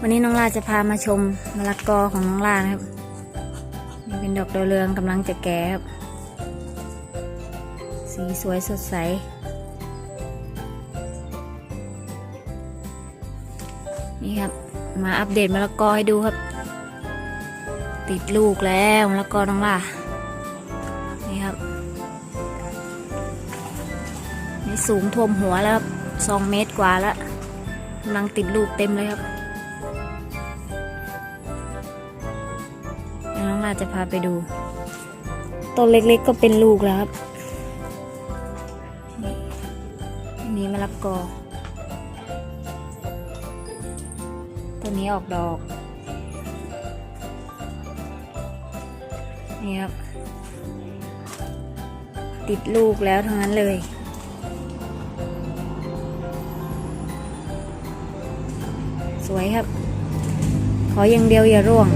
วันนี้น้องลาจะพามาชมมะละกอของน้องลานะครับ นี่เป็นดอกดาวเรืองกำลังจะแก่ครับ สีสวยสดใส นี่ครับ มาอัปเดตมะละกอให้ดูครับ ติดลูกแล้วมะละกอน้องลานี่ครับ นี่สูงท่วมหัวแล้วสองเมตรกว่าแล้วกำลังติดลูกเต็มเลยครับ น้องลาจะพาไปดูต้นเล็กๆก็เป็นลูกแล้วครับนี่อันนี้มะละกอต้นนี้ออกดอกนี่ครับติดลูกแล้วทั้งนั้นเลย สวยครับ ขออย่างเดียวอย่าร่วง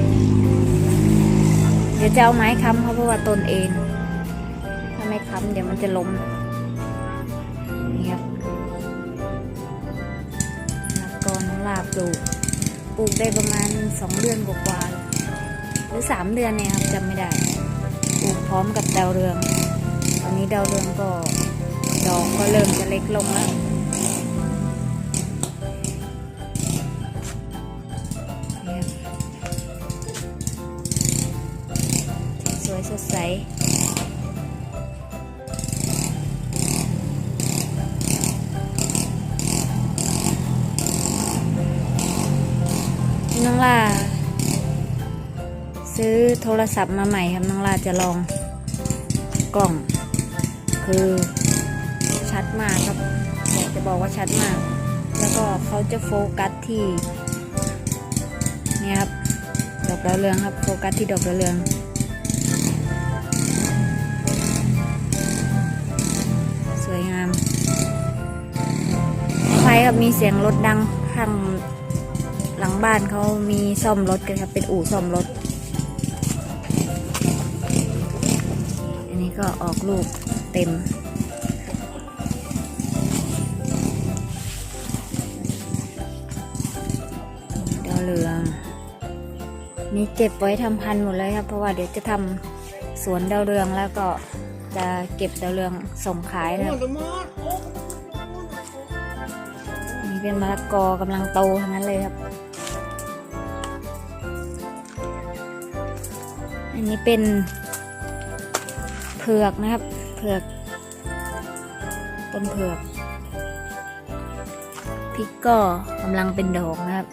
เดี๋ยวจะเอาไม้ค้ำเขาเพราะว่าต้นเอง ถ้าไม่ค้ำเดี๋ยวมันจะล้มนี่ครับแล้วก็น้องลาบปลูกปลูกได้ประมาณสองเดือนกว่าๆหรือสามเดือนเนี่ยครับจำไม่ได้ปลูกพร้อมกับดาวเรือง ตอนนี้ดาวเรืองก็ดอกก็เริ่มจะเล็กลงแล้ว น้องล่า ซื้อโทรศัพท์มาใหม่ครับน้องล่าจะลองกล้อง คือชัดมากครับอยากจะบอกว่าชัดมาก แล้วก็เขาจะโฟกัสที่เนี่ยครับดอกดาวเรืองครับโฟกัสที่ดอกดาวเรือง วยงามไฟครับมีเสียงรถดังข้างหลังบ้านเขามีซ่อมรถกันครับ เป็นอู่ซ่อมรถ อันนี้ก็ออกลูกเต็มดาวเรืองนี่เก็บไว้ทำพันธุ์หมดเลยครับ เพราะว่าเดี๋ยวจะทำสวนดาวเรืองแล้วก็ จะเก็บดาวเรืองส่งขายนะครับนี่เป็นมะละกอกำลังโตทั้งนั้นเลยครับ อันนี้เป็นเผือกนะครับ เผือก ต้นเผือกพริกก็กำลังเป็นดอกนะครับ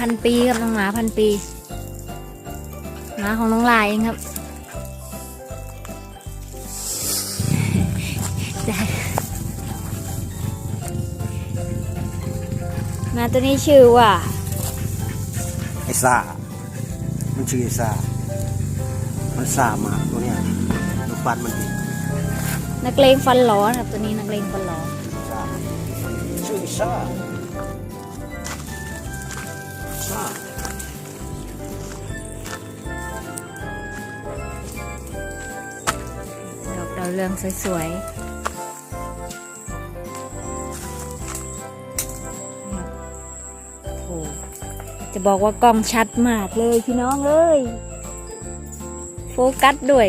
พันปีครับน้องหมาพันปีหมาของน้องลายเองครับได้หมาตัวนี้ชื่อว่าไอ้ซ่ามันชื่อไอ้ซ่ามันซ่ามากตัวเนี้ยลูกปัดมันดีนักเลงฟันหลอนะครับตัวนี้นักเลงฟันหลอซ่าชื่อไอ้ซ่าซ่า วเรืองสวยๆโอ้จะบอกว่ากล้องชัดมากเลยพี่น้องเอ้ยโฟกัสด้วย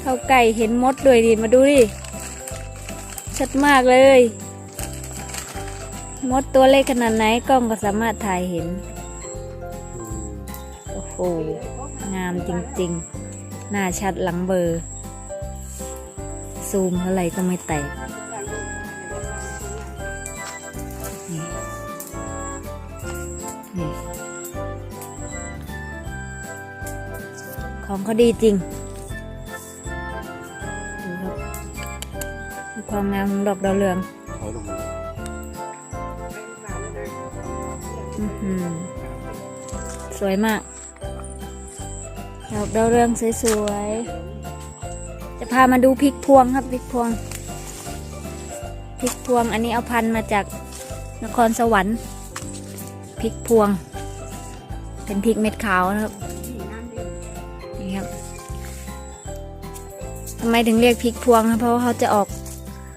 เข้าใกล้เห็นมดด้วยดิมาดูดิ ชัดมากเลย มดตัวเล็กขนาดไหนกล้องก็สามารถถ่ายเห็น โอ้โห งามจริงๆ หน้าชัดหลังเบอร์ ซูมเท่าไรก็ไม่แตกของเขาดีจริงดูครับดูความงามของดอกดาวเรืองสวยมาก ดอกดาวเรืองสวยๆ จะพามาดูพริกพวงครับพริกพวงพริกพวงอันนี้เอาพันมาจากนครสวรรค์พริกพวง เป็นพริกเม็ดขาวนะครับนี่ครับทำไมถึงเรียกพริกพวงครับเพราะว่าเขาจะออก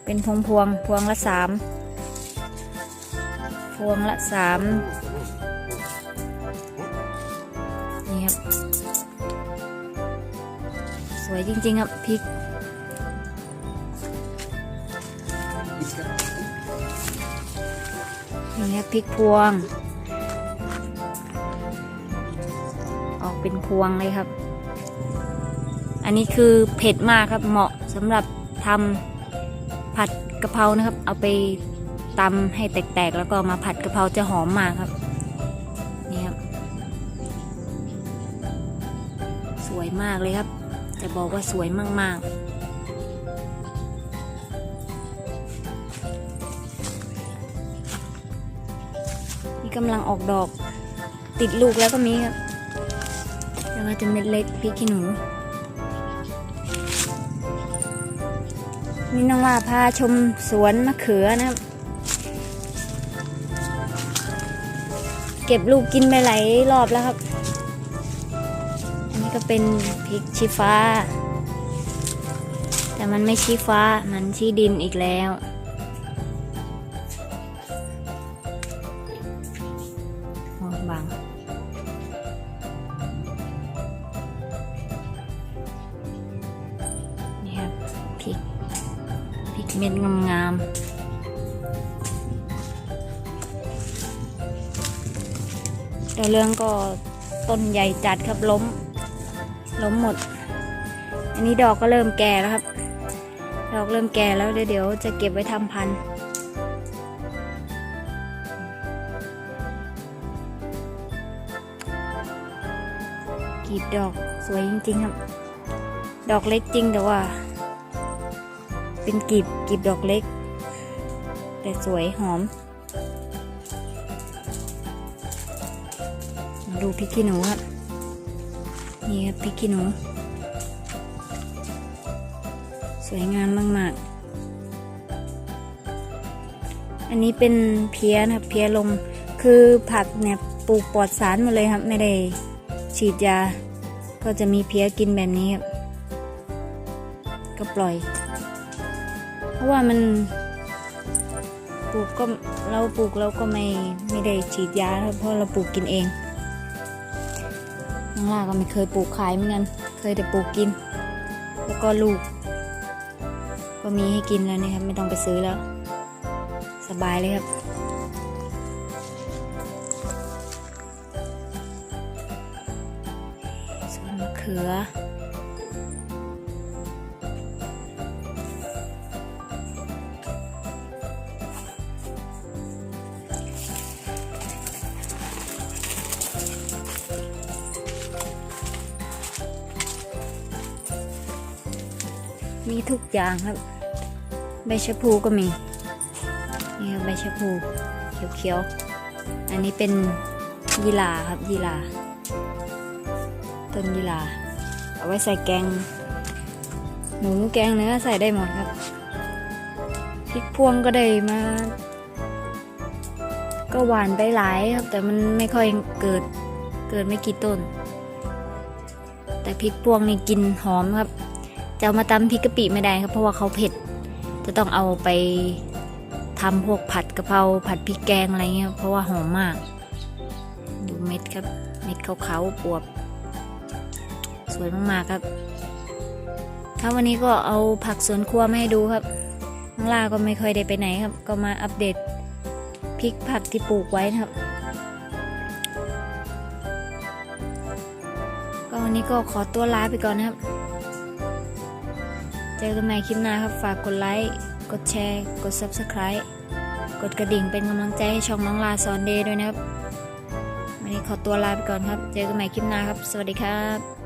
เป็นพวงพวงพวงละสามพวงละสาม วยจริง ๆ ครับพริก นี่ครับพริกพวง ออกเป็นพวงเลยครับ อันนี้คือเผ็ดมากครับเหมาะสำหรับทำผัดกะเพรานะครับ เอาไปตำให้แตกๆ แล้วก็มาผัดกะเพราจะหอมมากครับนี่ครับ สวยมากเลยครับ จะบอกว่าสวยมากๆนี่กำลังออกดอก ติดลูกแล้วก็มีครับแล้วก็จะเม็ดเล็กพริกขี้หนู นี่น้องว่าพาชมสวนมะเขือนะครับ เก็บลูกกินไปหลายรอบแล้วครับ นนี้ก็เป็นพริกชี้ฟ้า แต่มันไม่ชี้ฟ้า มันชี้ดินอีกแล้ว มองบังนี่ครับพริก พริกเม็ดงามๆแต่เรื่องก็ต้นใหญ่จัดครับล้ม ล้มหมด อันนี้ดอกก็เริ่มแก่แล้วครับ ดอกเริ่มแก่แล้วเดี๋ยวจะเก็บไว้ทำพันธุ์กลีบดอกสวยจริงๆครับ ดอกเล็กจริงแต่ว่า เป็นกลีบกลีบดอกเล็ก แต่สวยหอมมาดูพริกขี้หนูครับ นี่ครับพริกขี้หนู สวยงามมาก ๆ อันนี้เป็นเพี้ยนะครับเพี้ยลมคือผักเนี่ยปลูกปลอดสารหมดเลยครับ ไม่ได้ฉีดยา ก็จะมีเพี้ยกินแบบนี้ครับ ก็ปล่อย เพราะว่ามันปลูกก็เราปลูกเราก็ไม่ไม่ได้ฉีดยาเพราะเราปลูกกินเอง ข้างล่างก็ไม่เคยปลูกขายเหมือนกัน เคยแต่ปลูกกิน แล้วก็ลูก ก็มีให้กินแล้วนะครับ ไม่ต้องไปซื้อแล้ว สบายเลยครับสวนมะเขือ ทุกอย่างครับ ใบชะพูก็มี นี่ครับใบชะพูเขียวๆ อันนี้เป็นยีราครับยีราต้นยีราเอาไว้ใส่แกง หมูแกงเนื้อใส่ได้หมดครับพริกพวงก็ได้มา ก็หวานไปหลายครับ แต่มันไม่ค่อยเกิดเกิดไม่กี่ต้น แต่พริกพวงนี่กินหอมครับ จะเอามาตำพริกกะปิไม่ได้ครับเพราะว่าเขาเผ็ด จะต้องเอาไปทำพวกผัดกะเพราผัดพริกแกงอะไรเงี้ยเพราะว่าหอมมาก ดูเม็ดครับ เม็ดขาวๆปวบ สวยมากๆครับครับวันนี้ก็เอาผักสวนครัวมาให้ดูครับน้องลาก็ไม่ค่อยได้ไปไหนครับ ก็มาอัปเดตพริกผักที่ปลูกไว้นะครับ ก็วันนี้ก็ขอตัวลาไปก่อนนะครับ เจอกันใหม่คลิปหน้าครับฝากกดไลค์กดแชร์กด Subscribe กดกระดิ่งเป็นกำลังใจให้ช่องน้องลาสอนเดย์ด้วยนะครับวันนี้ขอตัวลาไปก่อนครับ เจอกันใหม่คลิปหน้าครับ สวัสดีครับ